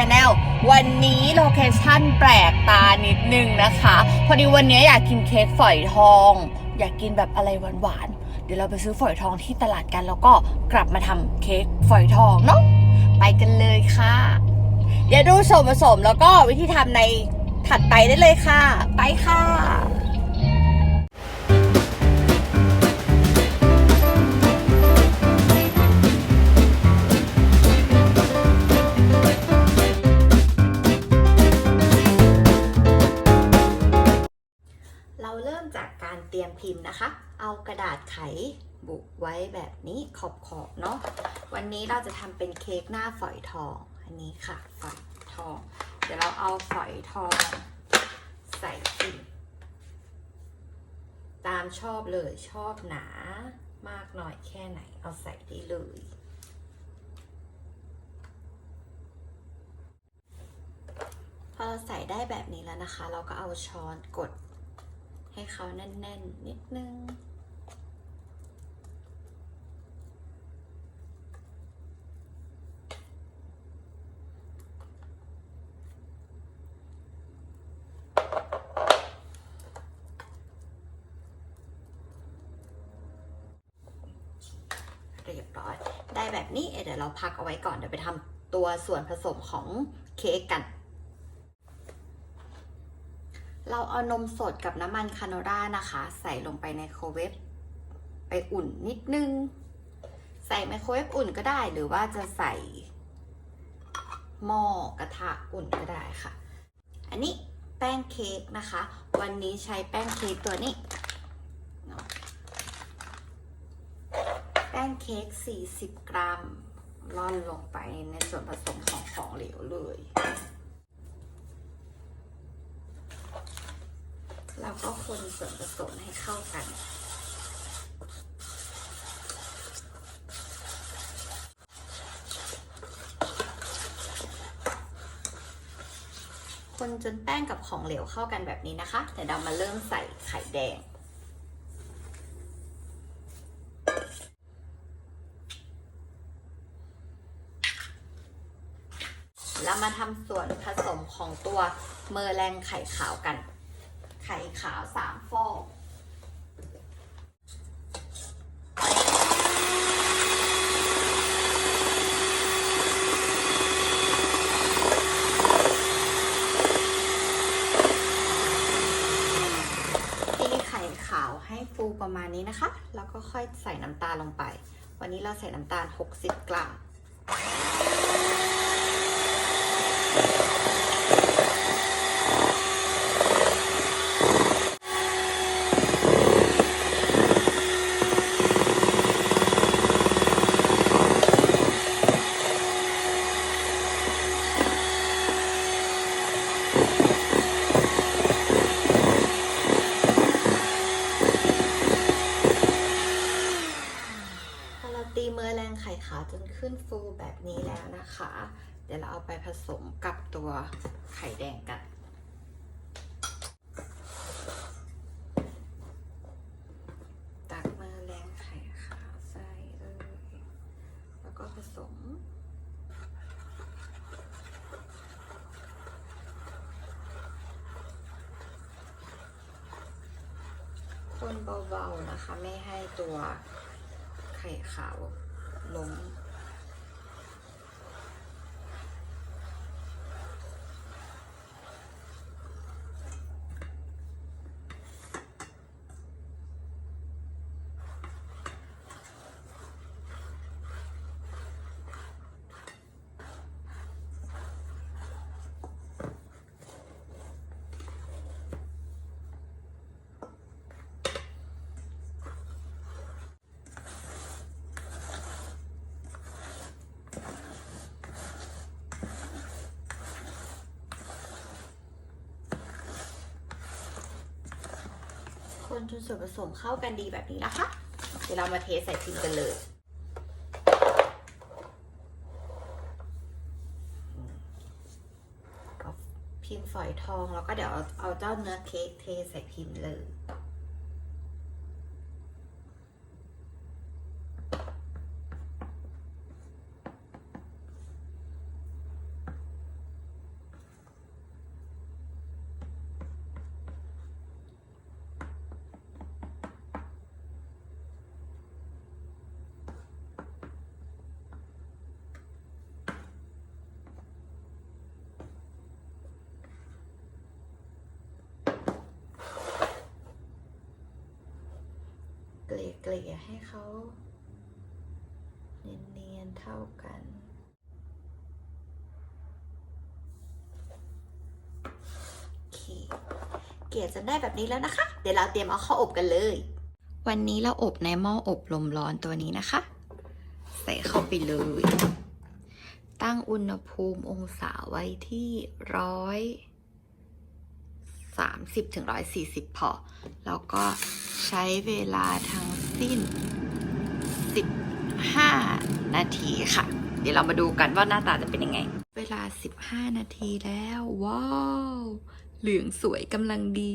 าวเมย่าชาแนลวันนี้โลเคชั่นแปลกตานิดนึงนะคะ พอดีวันนี้อยากกินเค้กฝอยทอง อยากกินแบบอะไรหวานๆ เดี๋ยวเราไปซื้อฝอยทองที่ตลาดกัน แล้วก็กลับมาทำเค้กฝอยทองเนาะไปกันเลยค่ะ เดี๋ยวดูส่วนผสมแล้วก็วิธีทำในถัดไปได้เลยค่ะ ไปค่ะ เอากระดาษไขบุไว้แบบนี้ขอบๆเนาะวันนี้เราจะทำเป็นเค้กหน้าฝอยทอง อันนี้ค่ะฝอยทอง เดี๋ยวเราเอาฝอยทองใส่พิมพ์ตามชอบเลยชอบหนามากหน่อยแค่ไหนเอาใส่ได้เลย พอเราใส่ได้แบบนี้แล้วนะคะ เราก็เอาช้อนกดให้เขาแน่น ๆ นิดนึง เรียบร้อย ได้ แบบนี้เดี๋ยวเราพักเอาไว้ก่อนเดี๋ยวไปทำตัวส่วนผสมของเค้กกัน เราเอานมสดกับน้ำมันคาโนรานะคะ ใส่ลงไปในไมโครเวฟไปอุ่นนิดนึง ใส่ไมโครเวฟอุ่นก็ได้หรือว่าจะใส่หม้อกระทะอุ่นก็ได้ค่ะ อันนี้แป้งเค้กนะคะ วันนี้ใช้แป้งเค้กตัวนี้เนาะแป้งเค้ก 40 กรัมร่อนลงไปในส่วนผสมของของเหลวเลย เราก็คนส่วนผสมให้เข้ากัน คนจนแป้งกับของเหลวเข้ากันแบบนี้นะคะเดี๋ยวเรามาเริ่มใส่ไข่แดง เรามาทำส่วนผสมของตัวเมอร์แรงไข่ขาวกัน ไข่ขาวสามฟองตีไข่ขาวให้ฟูประมาณนี้นะคะ แล้วก็ค่อยใส่น้ำตาลลงไป วันนี้เราใส่น้ำตาล 60 กรัม พอเราตีเมอร์แรงไข่ขาวจ นขึ้นฟูแบบนี้แล้วนะคะ เดี๋ยวเราเอาไปผสมกับตัวไข่แดงกัน ตักมอแรงไข่ขาวใส่เลย แล้วก็ผสมคนเบาๆนะคะ ไม่ให้ตัวไข่ขาวล้ม คนจนส่วนผสมเข้ากันดีแบบนี้นะคะ เดี๋ยวเรามาเทใส่พิมพ์กันเลยพิมพ์ฝอยทองแล้วก็เดี๋ยวเอาเอาเจ้าเนื้อเค้กเทใส่พิมพ์เลย ก ลี่ยให้เขาเนียนๆเท่ากันโอเคเกลี่ยจนได้แบบนี้แล้วนะคะ เดี๋ยวเราเตรียมเอาเข้าอบกันเลย วันนี้เราอบในหม้ออบลมร้อนตัวนี้นะคะ ใส่เข้าไปเลย ตั้งอุณหภูมิองศาไว้ที่ร้อยสามสิบถึงร้อยสี่สิบพอ แล้วก็ใช้เวลาทั้ง สิ้นสิบห้านาทีค่ะ เดี๋ยวเรามาดูกันว่าหน้าตาจะเป็นยังไง เวลาสิบห้านาทีแล้ว ว้าว เหลืองสวยกำลังดี